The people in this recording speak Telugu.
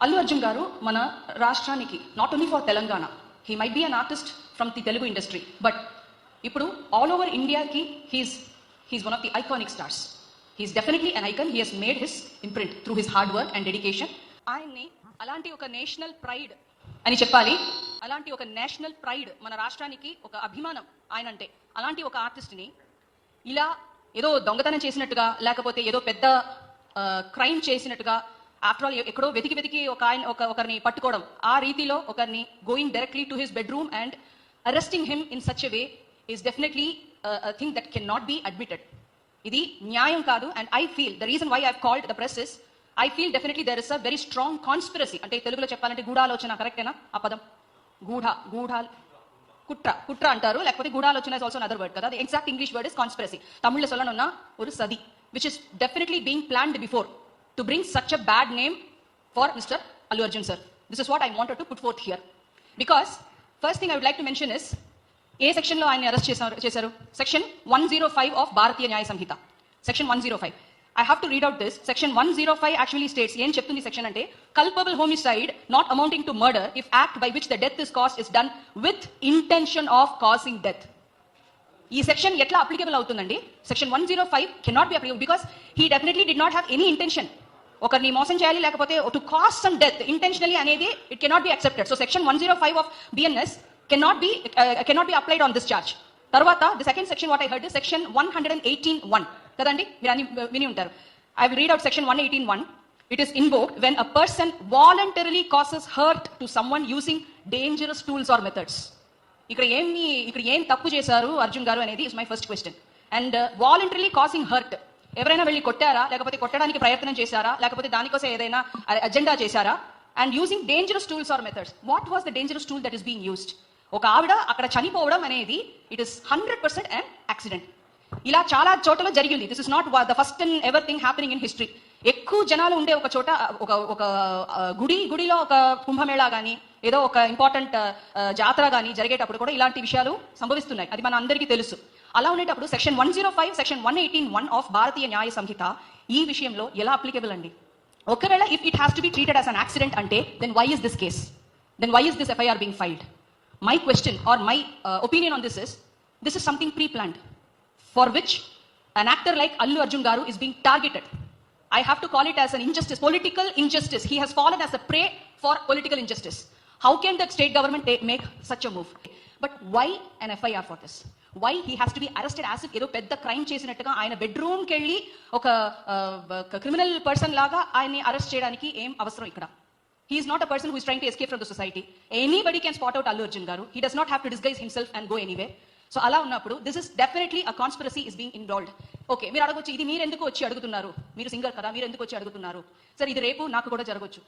అల్లు అర్జున్ గారు మన రాష్ట్రానికి not only for Telangana he might be an artist from the Telugu industry but ఇప్పుడు ఆల్ ఓవర్ ఇండియాకి he's he's one of the iconic stars he's definitely an icon he he's made his imprint through his hard work and dedication ఆయన్ని అలాంటి ఒక నేషనల్ ప్రైడ్ అని చెప్పాలి. అలాంటి ఒక నేషనల్ ప్రైడ్ మన రాష్ట్రానికి ఒక అభిమానం ఆయన అంటే అలాంటి ఒక ఆర్టిస్ట్ని ఇలా ఏదో దొంగతనం చేసినట్టుగా లేకపోతే ఏదో పెద్ద క్రైమ్ చేసినట్టుగా ఆఫ్టర్ ఆల్ ఎక్కడో వెతికి వెతికి ఒక ఆయన ఒక ఒకరిని పట్టుకోవడం ఆ రీతిలో ఒకరిని going directly to his bedroom and arresting him in such a way is definitely thing that can not be admitted ఇది న్యాయం కాదు and I feel the reason why I called the press is I feel definitely there is a very strong conspiracy అంటే తెలుగులో చెప్పాలంటే గూఢాలోచన కరెక్టేనా ఆ పదం గూఢ గూఢాల్ కుట్ర కుట్ర అంటారు లేకపోతే గూఢాలోచన ఇస్ ఆల్సో అదర్ వర్డ్ కదా exact English word is conspiracy తమిళ్లో சொல்லணும்னா ஒரு சதி which is definitely being planned before to bring such a bad name for Mr. Allu Arjun sir. This is what I wanted to put forth here. Because first thing I would like to mention is ఏ సెక్షన్లో ఆయన అరెస్ట్ చేశారు చేశారు section one zero five of Bharatiya Nyaya Sanhita section one zero five I have to read out this section one zero five actually states ఏం చెప్తుంది సెక్షన్ అంటే culpable homicide not amounting to murder if act by which the death is cause is done with intention of causing death ఈ సెక్షన్ ఎట్లా అప్లికేబుల్ అవుతుందండి section one zero five cannot be applicable because he definitely did not have any intention ఒకరిని మోసం చేయాలి లేకపోతే to cause some death intentionally అనేది it cannot be accepted so section one zero five of BNS cannot be cannot be applied on this charge తర్వాత the second section what I had section one hundred and eighteen one కదండి? మీరు అన్ని విని ఉంటారు. I will read out section one eighteen one it is invoked when a person voluntarily causes hurt to someone using dangerous tools or methods ఇక్కడ ఏమి ఇక్కడ ఏం తప్పు చేశారు అర్జున్ గారు అనేది is my first question and voluntarily causing hurt ఎవరైనా వెళ్ళి కొట్టారా? లేకపోతే కొట్టడానికి ప్రయత్నం చేశారా? లేకపోతే దానికోసం ఏదైనా అజెండా చేశారా? And using dangerous tools or methods what was the dangerous tool that is being used ఒక ఆవిడ అక్కడ చనిపోవడం అనేది it is hundred percent and accident ఇలా చాలా చోట్ల జరిగింది. This is not the first and ever thing happening in history ఎక్కువ జనాలు ఉండే ఒక చోట ఒక ఒక గుడి గుడిలో ఒక కుంభమేళా కానీ ఏదో ఒక ఇంపార్టెంట్ జాతర కానీ జరిగేటప్పుడు కూడా ఇలాంటి విషయాలు సంభవిస్తున్నాయి. అది మన అందరికీ తెలుసు. అలా ఉండేటప్పుడు section one zero five section one eighteen one of Bharatiya Nyaya Sanhita ఈ విషయంలో ఎలా అప్లికబుల్ అండి ఒకవేళ if it has to be treated as an accident అంటే then why is this case then why is this FIR being filed my question or my opinion on this is this is something pre planned for which an actor like Allu Arjun Garu is being targeted. I have to call it as an injustice, political injustice. He has fallen as a prey for political injustice. How can the state government ta- make such a move? But why an FIR for this? Why he has to be arrested as ఏదో పెద్ద క్రైమ్ చేసినట్టుగా ఆయన బెడ్రూమ్కి వెళ్ళి ఒక క్రిమినల్ పర్సన్ లాగా ఆయన్ని అరెస్ట్ చేయడానికి ఏం అవసరం ఇక్కడ? He's not a person who is trying to escape from the society anybody can spot out Allu Arjun garu. He does not have to disguise himself and go anyway so అలా ఉన్నప్పుడు this is definitely a conspiracy is being involved okay మీరు అడగొచ్చు ఇది మీరు ఎందుకు వచ్చి అడుగుతున్నారు? మీరు సింగర్ కదా మీరు ఎందుకు వచ్చి అడుగుతున్నారు? సార్ ఇది రేపు నాకు కూడా జరగవచ్చు